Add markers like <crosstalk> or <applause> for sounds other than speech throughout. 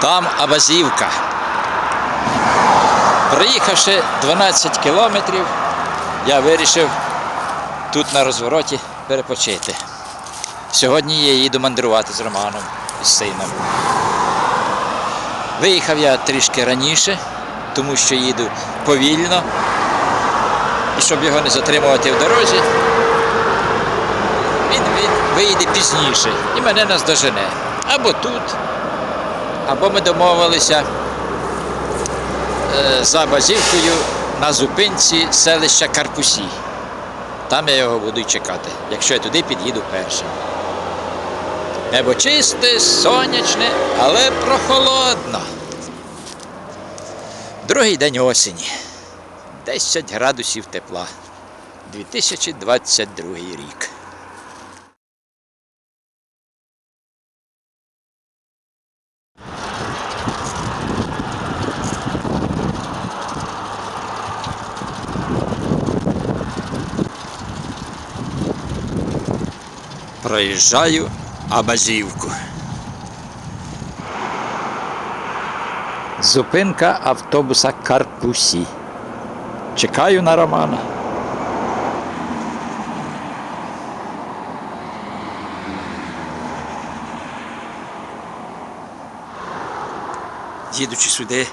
Там Абазівка. Проїхавши 12 кілометрів, я вирішив тут на розвороті перепочити. Сьогодні я їду мандрувати з Романом і сином. Виїхав я трішки раніше, тому що їду повільно. І щоб його не затримувати в дорозі, він, вийде пізніше і мене наздожене. Або тут, або ми домовилися е, за базівкою на зупинці селища Карпусі. Там я його буду чекати, якщо я туди під'їду першим. Небо чисте, сонячне, але прохолодно. Другий день осені. 10 градусів тепла. 2022 рік. Проїжджаю Абазівку. Зупинка автобуса Карпусі. Чекаю на Романа. Їдучи сюди,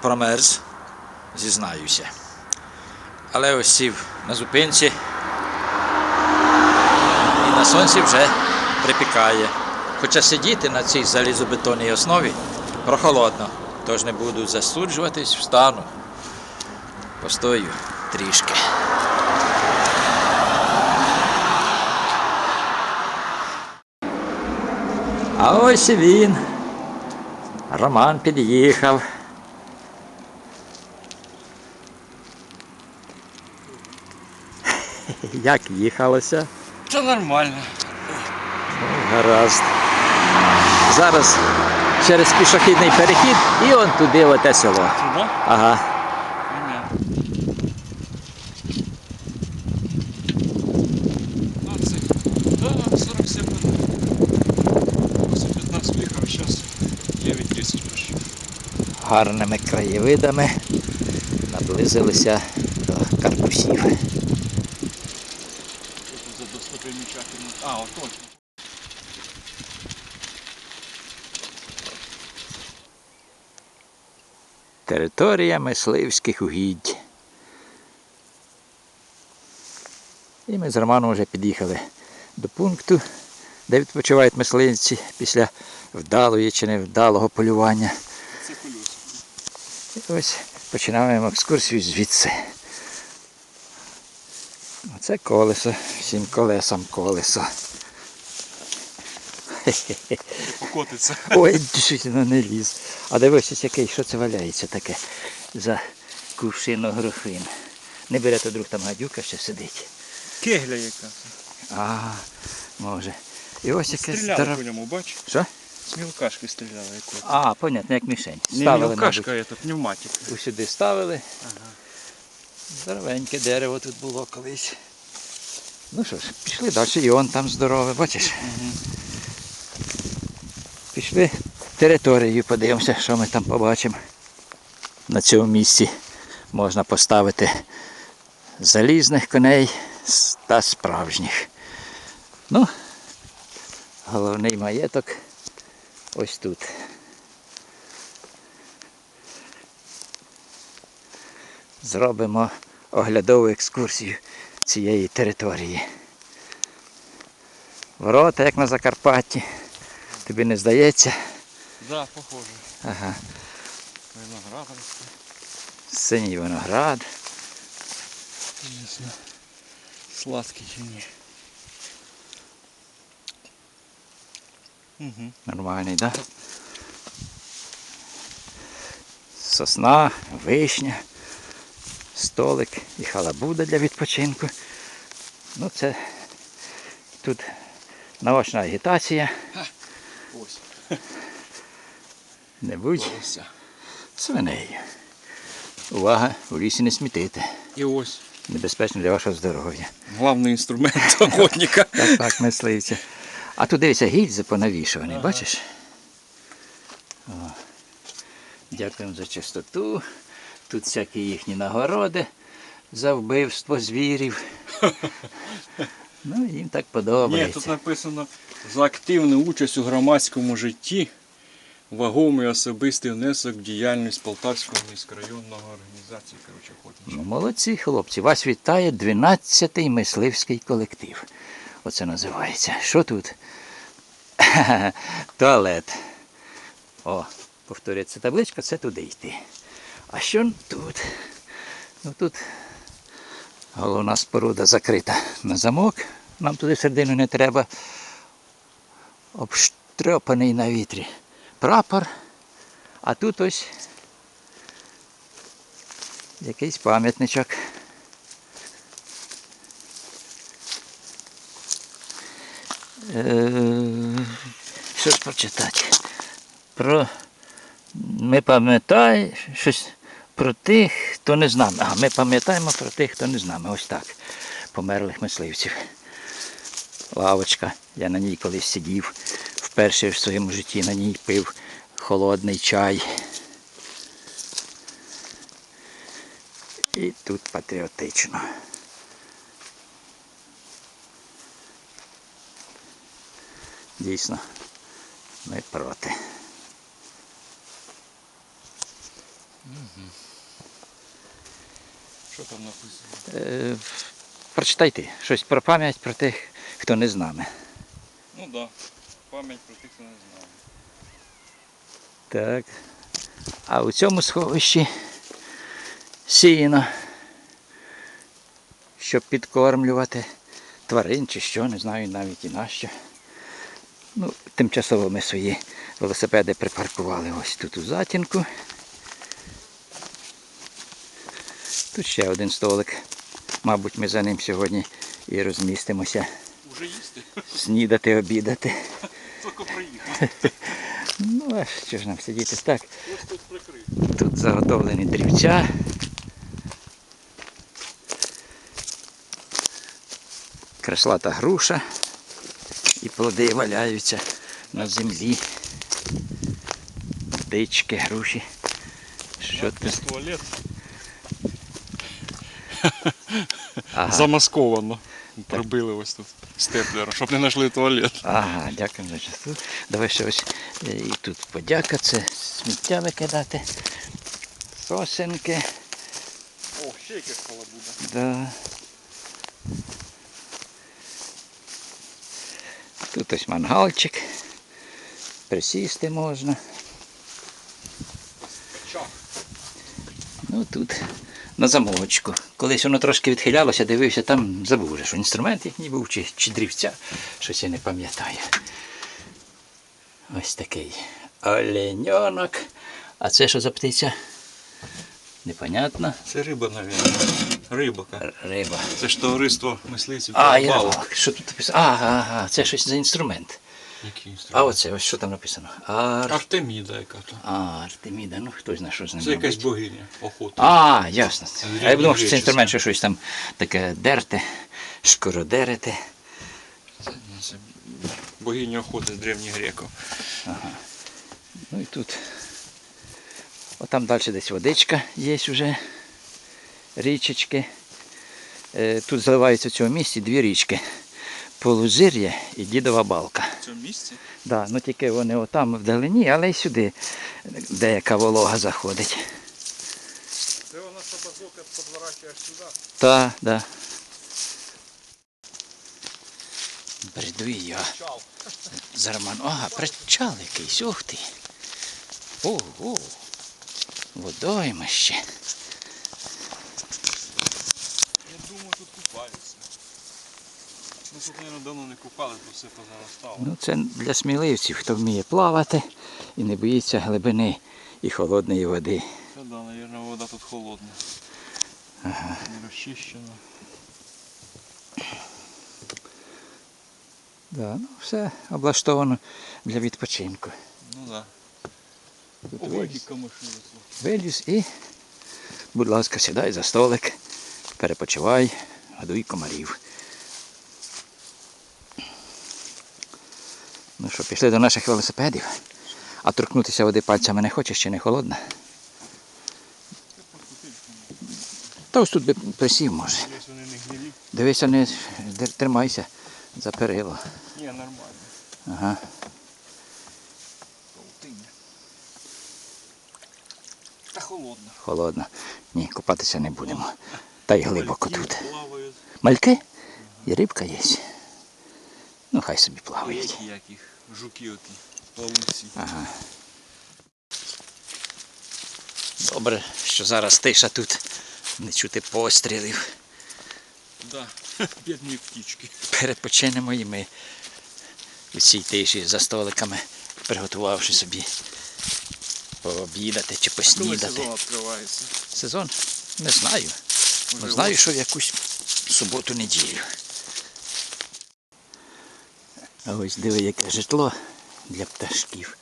промерз, зізнаюся. Але ось сів на зупинці на сонці вже припікає. Хоча сидіти на цій залізобетонній основі прохолодно, тож не буду застуджуватись, встану. Постою трішки. А ось і він. Роман під'їхав. <laughs> Як їхалося? Це нормально. Гаразд. Зараз через пішохідний перехід і он туди в оте село. Туди? Ага. Понятно. А, це, да, 47 минут. После 15 виїхав, зараз 9.30 почти. гарними краєвидами наблизилися до карпусів. За достопримічательно. А, от точно. Територія мисливських угідь. І ми з Романом вже під'їхали до пункту, де відпочивають мисливці після вдалої чи невдалого полювання. І ось починаємо екскурсію звідси. Оце колесо, всім колесам колесо. Покотиться. Ой, дійсно не ліз. А дивись, ось який, що це валяється таке за кувшину грофин. Не бере, то друг там гадюка ще сидить. Кегля яка. А, може. І ось якесь Стріляли здоров... по ньому, бач? Що? Мілкашки стріляли якось. А, понятно, як мішень. Не Ставили, мілкашка, це пневматика. усюди ставили. Ага. Здоровеньке дерево тут було колись. Ну що ж, пішли далі, і он там здорове, бачиш? Пішли територію, подивимося, що ми там побачимо. На цьому місці можна поставити залізних коней та справжніх. Ну, головний маєток ось тут. Зробимо оглядову екскурсію цієї території. Ворота, як на Закарпатті. Тобі не здається? Да, похоже. Ага. Виноград. Синій виноград. Знаю. Сладкий чи ні. Угу. Нормальний, так? Да? Сосна, вишня, столик і халабуда для відпочинку. Ну це тут наочна агітація. Ось. Не будь Ось. свиней. Увага, у лісі не смітити. І ось. Небезпечно для вашого здоров'я. Главний інструмент <laughs> охотника. Так, так, мисливця. А тут дивися, гільзи понавішувані, бачиш? О. Дякуємо за чистоту. Тут всякі їхні нагороди за вбивство звірів. <laughs> Ну, їм так подобається. Ні, тут написано за активну участь у громадському житті. Вагомий особистий внесок в діяльність Полтавського міськрайонного організації. Коротше. Ну, молодці хлопці. Вас вітає 12-й мисливський колектив. Оце називається. Що тут? <laughs> Туалет. О, повторюється табличка, це туди йти. А що тут? Ну тут головна споруда закрита на замок. Нам туди середину не треба. Обштрьопаний на вітрі прапор. А тут ось якийсь пам'ятничок. Е, Що ж прочитати? Про... Ми пам'ятаємо щось про тих, хто не з нами. А ми пам'ятаємо про тих, хто не з нами. Ось так. Померлих мисливців. Лавочка. Я на ній колись сидів. Вперше в своєму житті на ній пив холодний чай. І тут патріотично. Дійсно, ми проти. Що там написано? Е, прочитайте щось про пам'ять про тих, хто не з нами. Ну так. Да. Пам'ять про тих, хто не знає. Так. А у цьому сховищі сіно, щоб підкормлювати тварин чи що, не знаю навіть і нащо. Ну, тимчасово ми свої велосипеди припаркували ось тут у затінку. Тут ще один столик. Мабуть, ми за ним сьогодні і розмістимося Уже їсти? снідати, обідати. Тільки приїхав. Ну, а що ж нам сидіти так? Тут. Тут заготовлені дрівця. Креслата груша. І плоди валяються на землі. Дички, груші. Що тут? туалет. Ага. Замасковано. Прибили ось тут степлером, щоб не знайшли туалет. Ага, дякую за частоту. Давай ще ось е, і тут подяка, це сміття викидати. Сосенки. О, ще якась халабуда. Да. Тут ось мангальчик. Присісти можна. Ну тут на замочку. Колись воно трошки відхилялося, дивився, там забув вже, що інструмент їхній був, чи, чи дрівця, щось я не пам'ятаю. Ось такий оленьонок. А це що за птиця? Непонятно. Це риба, мабуть. Рибака. Риба. Це ж товариство мисливців. А, рибалок. я, що тут написано? Ага, ага, це щось за інструмент. А оце, ось що там написано? Ар... Артеміда яка то. А, Артеміда, ну хто знає, що з ним Це якась робить. богиня охоти. А, ясно. А я думав, що це інструмент, що щось там таке дерте, шкородерете. Це богиня охоти з древніх греків. Ну і тут. Отам далі десь водичка є вже. Річечки. Е, Тут заливаються в цьому місці дві річки. Полузир'я і дідова балка. В цьому місці? Да, ну тільки вони отам вдалині, але й сюди деяка волога заходить. Це вона собака подворачує сюди. Та, да. Бреду і я. Чал. За Роман. Ага, причал якийсь, ух ти. Ого. Водоймище. Я думаю, тут купаються. Ну тут, мабуть, давно не купали, тут все позаростало. Ну, це для сміливців, хто вміє плавати і не боїться глибини і холодної води. Це да, мабуть, вода тут холодна. Ага. Не розчищена. Да, ну, все облаштовано для відпочинку. Ну так. Да. Виліз, виліз і, будь ласка, сідай за столик, перепочивай, годуй комарів. Ну що, пішли до наших велосипедів, а торкнутися води пальцями не хочеш чи не холодна. Та ось тут би присів може. Дивися, не тримайся за перило. Ні, нормально. Ага. Та холодно. Холодно. Ні, купатися не будемо. Та й глибоко тут. Мальки? І рибка є. Ну хай собі плавають. Жуки оті. Плавунці. Ага. Добре, що зараз тиша тут. Не чути пострілів. Да. <laughs> Бідні птічки. Перепочинемо і ми у цій тиші за столиками, приготувавши собі пообідати чи А коли поснідати. сезон відкривається? Сезон? Не знаю. Ну, знаю, що в якусь суботу-неділю. А ось диви, яке житло для пташків.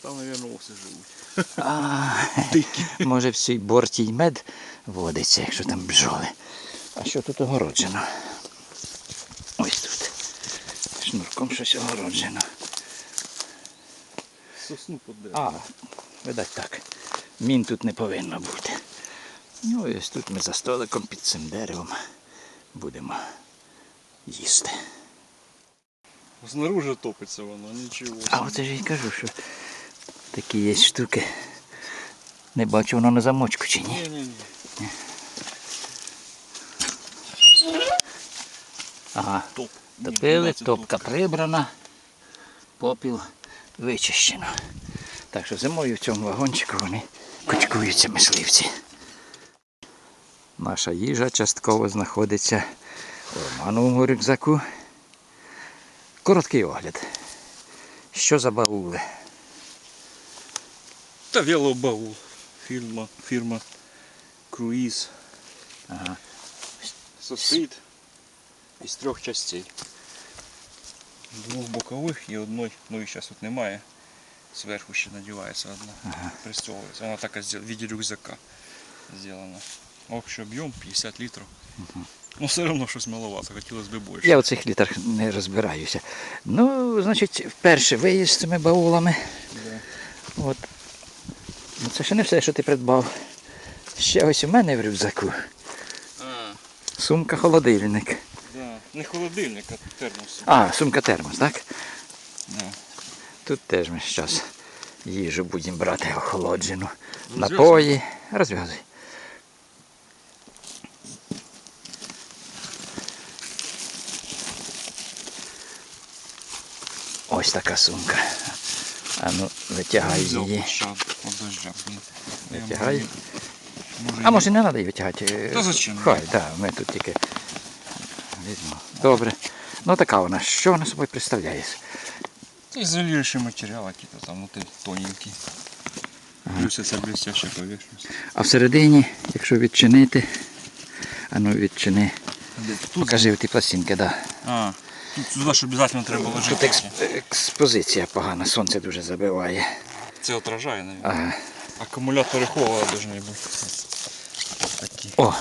Там, мабуть, оси живуть. А, Дикі. може в цій борті й мед водиться, якщо там бджоли. А що тут огороджено? Ось тут. Шнурком щось огороджено. Сосну подер. А, видать так. Мін тут не повинно бути. Ну і ось тут ми за столиком під цим деревом будемо їсти. Знаружи топиться воно, нічого. А ж я й кажу, що такі є штуки. Не бачу воно на замочку чи ні. Ні, ні. Ага. Топ. Ні, топка прибрана, попіл вичищено. Так що зимою в цьому вагончику вони кучкуються мисливці. Наша їжа частково знаходиться у Романовому рюкзаку. Короткий огляд. Що за баули? Та велобаул. Фірма, фірма Круїз. Ага. Состоїть із трьох частей. Двох бокових і одної, ну і зараз тут немає. Зверху ще надівається одна. Ага. Пристьовується. Вона така зроблена, в виде рюкзака зроблена. Общий об'єм 50 літрів. Ну все одно щось маловато, хотілося б більше. Я у цих літрах не розбираюся. Ну, значить, вперше виїзд з цими баулами. Да. От. Ну, це ще не все, що ти придбав. Ще ось у мене в рюкзаку. А, Сумка холодильник. да. Не холодильник, а термос. А, сумка термос, так? Да. Тут теж ми зараз їжу будемо брати охолоджену. Напої. Розв'язуй. Ось така сумка. А ну, витягай її. Витягай. А може не треба її витягати? Та зачем? Хай, так, ми тут тільки візьмемо. Добре. Ну така вона. Що вона собою представляє? Це ізолюючий матеріал, який-то там внутрі тоненький. Плюс це блестяща поверхність. А всередині, якщо відчинити, а ну відчини. Покажи ті пластинки, так. Да. Тут сюди ж обов'язково треба Тут ложити. експозиція погана, сонце дуже забиває. Це отражає, навіть. Ага. Акумулятори холода повинні бути. Такі. О,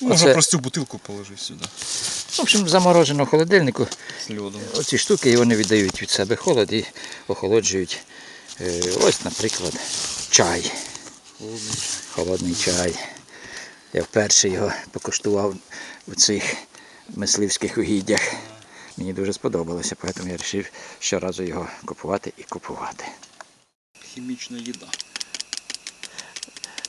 Можна Оце- просту бутилку положити сюди. в общем, заморожено в холодильнику. З льодом. Оці штуки і вони віддають від себе холод і охолоджують. Е, Ось, наприклад, чай. Холодний чай. Я вперше його покуштував у цих мисливських угіддях. Мені дуже сподобалося, тому я вирішив щоразу його купувати і купувати. Хімічна їда.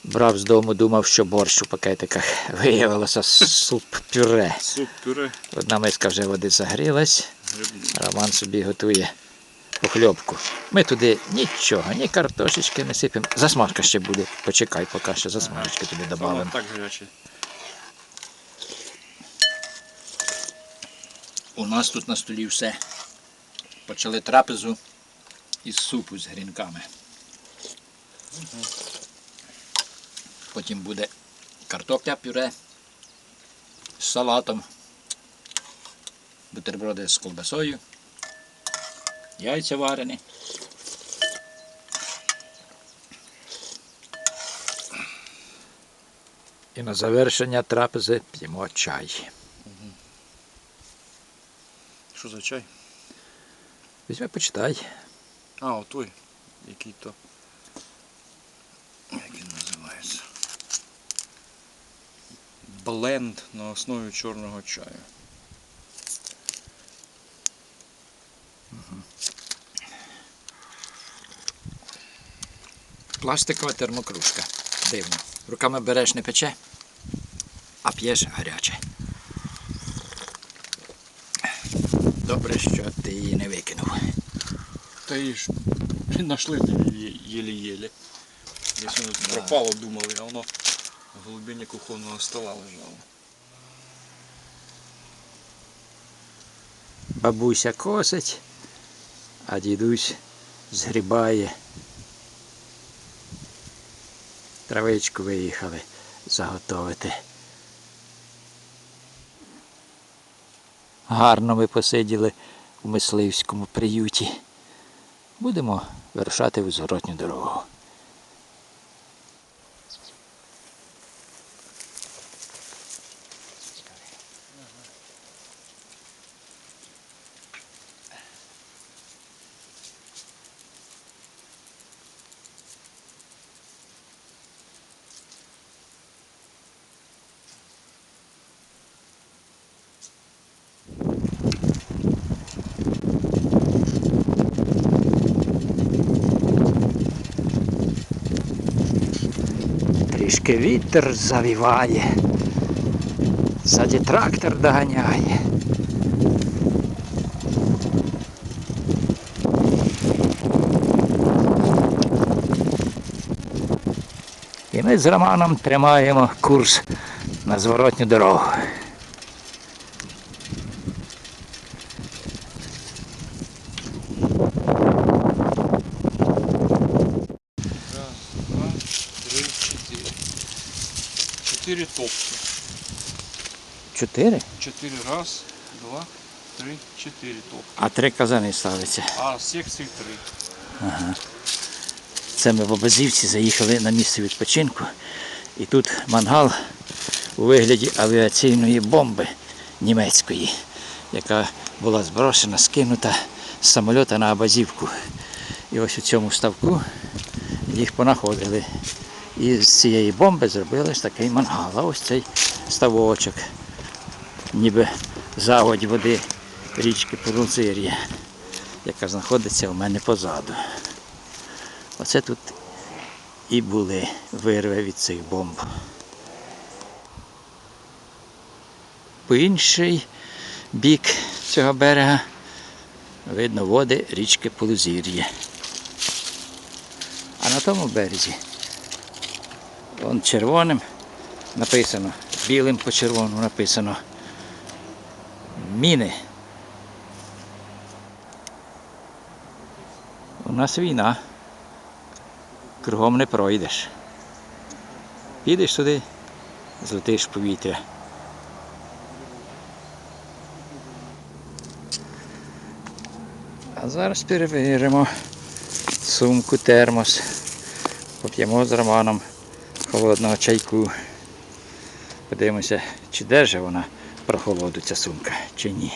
Брав з дому, думав, що борщ у пакетиках. Виявилося суп-пюре. Суп, пюре, Одна миска вже води загрілась. Роман собі готує похльобку. Ми туди нічого, ні картошечки не сипемо. Засмажка ще буде. Почекай, поки ще засмажечки тобі Воно додамо. так гаряче. У нас тут на столі все. Почали трапезу із супу з грінками. Потім буде картопля пюре з салатом, бутерброди з колбасою, яйця варені. І на завершення трапези п'ємо чай. Що за чай? Візьми, почитай. А, отой. Який то. Як він називається? бленд на основі чорного чаю. Пластикова термокружка. Дивно. Руками береш не пече, а п'єш гаряче. Добре, що ти її не викинув. Та її ж знайшли єлі-єлі. Десь воно пропало, думали, а воно в глибині кухонного стола лежало. Бабуся косить, а дідусь згрібає. Травичку виїхали заготовити. Гарно ми посиділи у мисливському приюті. Будемо вирушати в зворотню дорогу. Трішки вітер завіває. Ззаді трактор доганяє. І ми з Романом тримаємо курс на зворотню дорогу. Раз, два, три, чотири. Чотири топки. Чотири? Чотири раз, два, три, чотири топки. А три казани ставиться. А секції три. Це ми в Обазівці заїхали на місце відпочинку. І тут мангал у вигляді авіаційної бомби німецької, яка була зброшена, скинута з самольота на Абазівку. І ось у цьому ставку їх понаходили. І з цієї бомби зробили ж такий мангал. А ось цей ставочок, ніби заводь води річки Порунцир'я, яка знаходиться у мене позаду. Оце тут і були вирви від цих бомб. По інший бік цього берега видно води річки Полузір'я. А на тому березі вон червоним написано, білим по червоному написано міни. У нас війна кругом не пройдеш. Підеш туди, злетиш повітря. А зараз перевіримо сумку термос. Поп'ємо з Романом холодного чайку. Подивимося, чи держить вона прохолоду ця сумка, чи ні.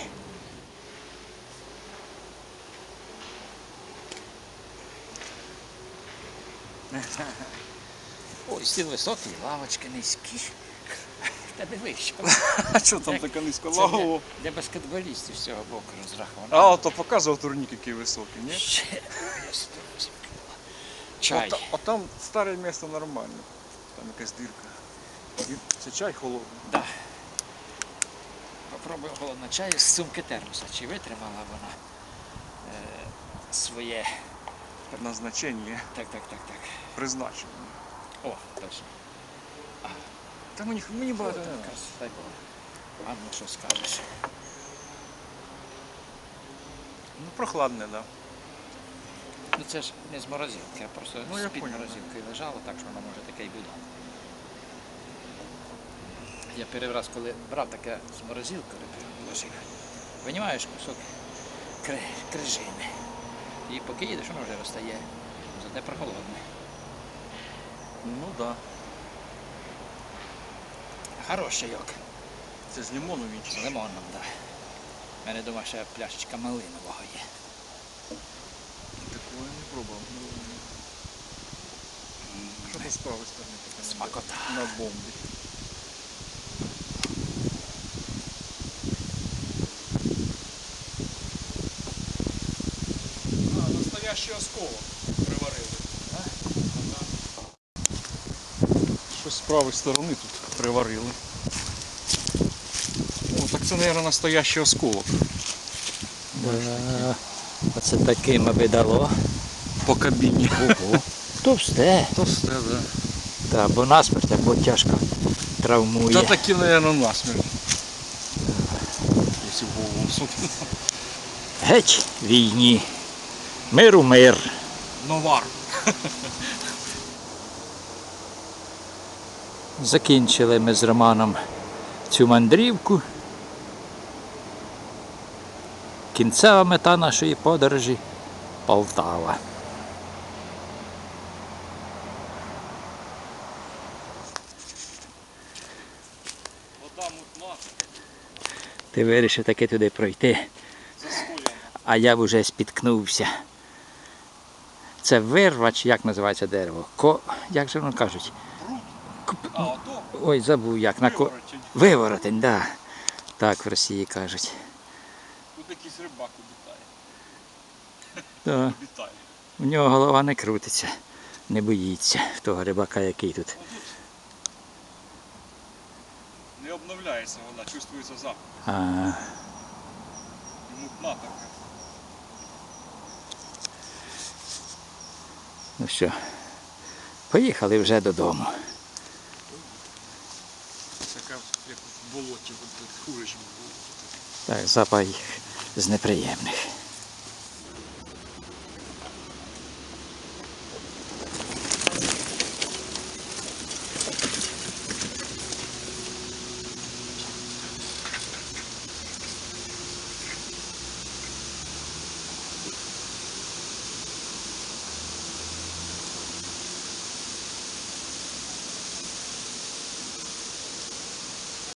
<laughs> Ой, стіл високий, лавочки низькі. Тебе вище. <laughs> А що там така низька Це лава? для, для баскетболістів з цього боку розраховано. А, то показував турнік, який високий, ні? Ще <laughs> Чай. От, а там старе місто нормально. Там якась дирка. І це чай холодний. Да. Попробуємо холодно чай з сумки термоса. Чи витримала вона е, своє. Назначення, Так, так, так, так. призначення. О, точно. Та мені, мені багато не дай А ну що скажеш? Ну, прохладне, так. Да. Ну це ж не з морозилки, а просто Ну, з-під понял, морозилки лежало, так що воно може таке й буде. Я перший раз, коли брав таке з морозилки, ложив, винімаєш кусок крижини. І поки їдеш, воно вже розстає. Зате прохолодне. Ну так. Да. Хороший йок. Це з лимону він З лимоном, так. У мене дома ще пляшечка малинового є пробував. Що по справи сторони таке? Смакота. На бомбі. А, настоящий осколок приварили. Щось з правої сторони тут приварили. О, так це, мабуть, настоящий осколок. Да. Оце таким аби дало. По кабіні. Ого. Товсте. Товсте, да. Та, бо насмерть або тяжко травмує. Та такі, мабуть, насмерть. Якщо в голову всунути. Геть війні. Миру мир. Новар. Закінчили ми з Романом цю мандрівку. Кінцева мета нашої подорожі Полтава. Ти вирішив таки туди пройти, а я б уже спіткнувся. Це вирвач, як називається дерево? Ко... Як же воно кажуть? Ой, забув як. На ко... виворотень. Да. Так в Росії кажуть. Тут якийсь рибак обітає. Да. У нього голова не крутиться, не боїться того рибака, який тут. Не вода, чувствується запах. А, мутна така. ну все. поїхали вже додому. Така, як в болоті, от, хурич в болоті. Так, запах з неприємних.